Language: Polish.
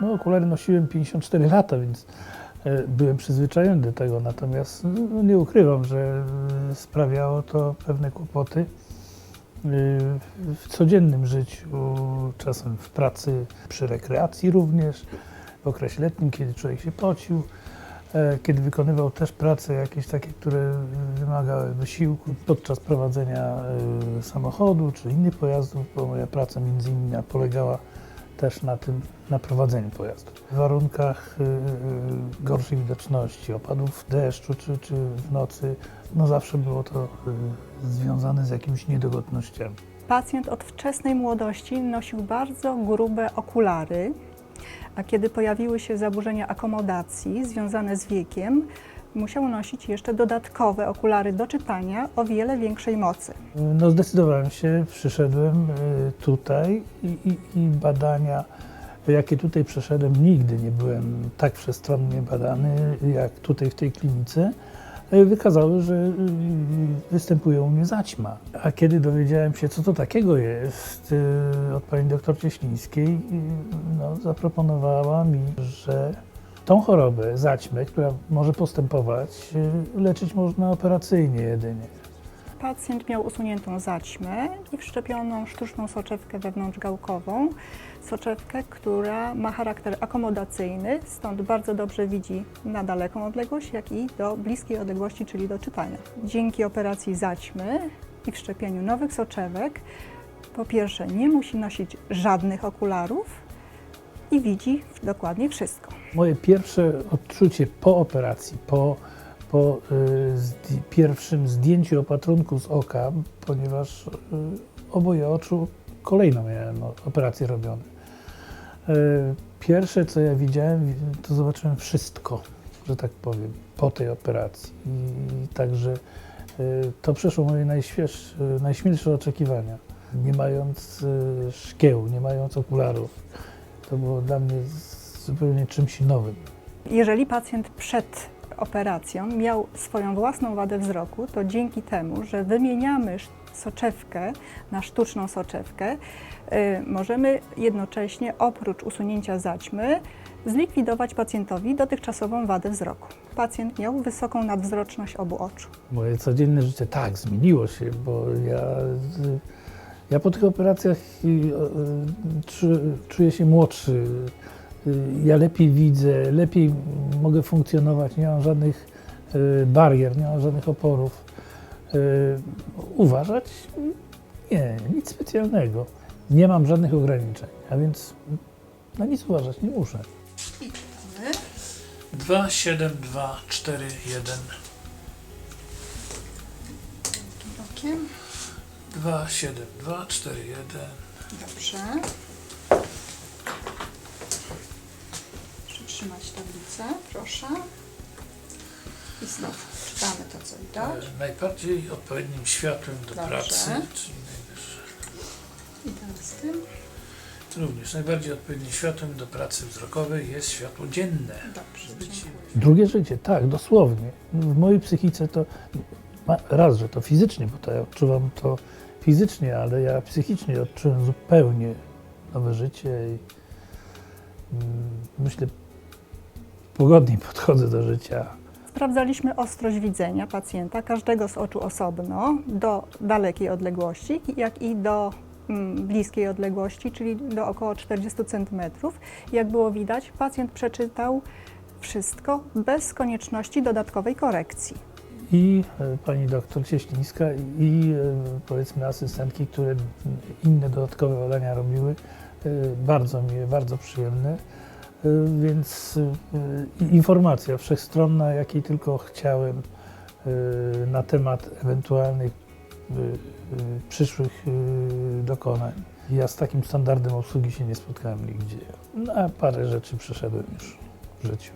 No, okulary nosiłem 54 lata, więc e, byłem przyzwyczajony do tego. Natomiast no, nie ukrywam, że e, sprawiało to pewne kłopoty e, w codziennym życiu, czasem w pracy, przy rekreacji również, w okresie letnim, kiedy człowiek się pocił, kiedy wykonywał też prace jakieś takie, które wymagały wysiłku podczas prowadzenia e, samochodu czy innych pojazdów, bo moja praca między innymi polegała też na tym, na prowadzeniu pojazdu. W warunkach y, gorszej widoczności, opadów deszczu czy, czy w nocy, no zawsze było to związane z jakimiś niedogodnościami. Pacjent od wczesnej młodości nosił bardzo grube okulary, a kiedy pojawiły się zaburzenia akomodacji związane z wiekiem, musiał nosić jeszcze dodatkowe okulary do czytania o wiele większej mocy. No zdecydowałem się, przyszedłem y, tutaj i, i, i badania, jakie tutaj przeszedłem, nigdy nie byłem tak przestronnie badany jak tutaj w tej klinice. Y, Wykazały, że y, występuje u mnie zaćma. A kiedy dowiedziałem się, co to takiego jest y, od pani doktor Cieślińskiej, y, no, zaproponowała mi, że tą chorobę, zaćmę, która może postępować, y, leczyć można operacyjnie jedynie. Pacjent miał usuniętą zaćmę i wszczepioną sztuczną soczewkę wewnątrzgałkową. Soczewkę, która ma charakter akomodacyjny, stąd bardzo dobrze widzi na daleką odległość, jak i do bliskiej odległości, czyli do czytania. Dzięki operacji zaćmy i wszczepieniu nowych soczewek, po pierwsze nie musi nosić żadnych okularów i widzi dokładnie wszystko. Moje pierwsze odczucie po operacji, po, po y, pierwszym zdjęciu opatrunku z oka, ponieważ y, oboje oczu kolejno miałem o- operacje robione. Y, pierwsze, co ja widziałem, to zobaczyłem wszystko, że tak powiem, po tej operacji. I także y, to przeszło moje najświeższe, najśmielsze oczekiwania. Nie mając y, szkieł, nie mając okularów, to było dla mnie zupełnie czymś nowym. Jeżeli pacjent przed operacją miał swoją własną wadę wzroku, to dzięki temu, że wymieniamy soczewkę na sztuczną soczewkę, y, możemy jednocześnie oprócz usunięcia zaćmy zlikwidować pacjentowi dotychczasową wadę wzroku. Pacjent miał wysoką nadwzroczność obu oczu. Moje codzienne życie tak zmieniło się, bo ja, ja po tych operacjach y, czuję się młodszy. Y, Ja lepiej widzę, lepiej mogę funkcjonować, nie mam żadnych y, barier, nie mam żadnych oporów. Y, Uważać? Nie, nic specjalnego. Nie mam żadnych ograniczeń, a więc na nic uważać nie muszę. 2, 7, 2, 4, 1. Okiem. 2, 7, 2, 4, 1. Dobrze. Przytrzymać tablicę, proszę. I znowu czytamy to, co widać. E, Najbardziej odpowiednim światłem do Dobrze. pracy, czyli najwyższe. I teraz tym. Również najbardziej odpowiednim światłem do pracy wzrokowej jest światło dzienne. Dobrze, dziękuję. Drugie życie, tak, dosłownie. W mojej psychice to raz, że to fizycznie, bo to ja odczuwam to fizycznie, ale ja psychicznie odczułem zupełnie nowe życie i mm, myślę, pogodniej podchodzę do życia. Sprawdzaliśmy ostrość widzenia pacjenta, każdego z oczu osobno, do dalekiej odległości, jak i do mm, bliskiej odległości, czyli do około 40 cm. Jak było widać, pacjent przeczytał wszystko bez konieczności dodatkowej korekcji. i e, pani doktor Cieślińska i e, powiedzmy asystentki, które inne dodatkowe badania robiły, e, bardzo mi, bardzo przyjemne. E, Więc i informacja wszechstronna, jakiej tylko chciałem e, na temat ewentualnych przyszłych dokonań. Ja z takim standardem obsługi się nie spotkałem nigdzie. No, a parę rzeczy przeszedłem już w życiu.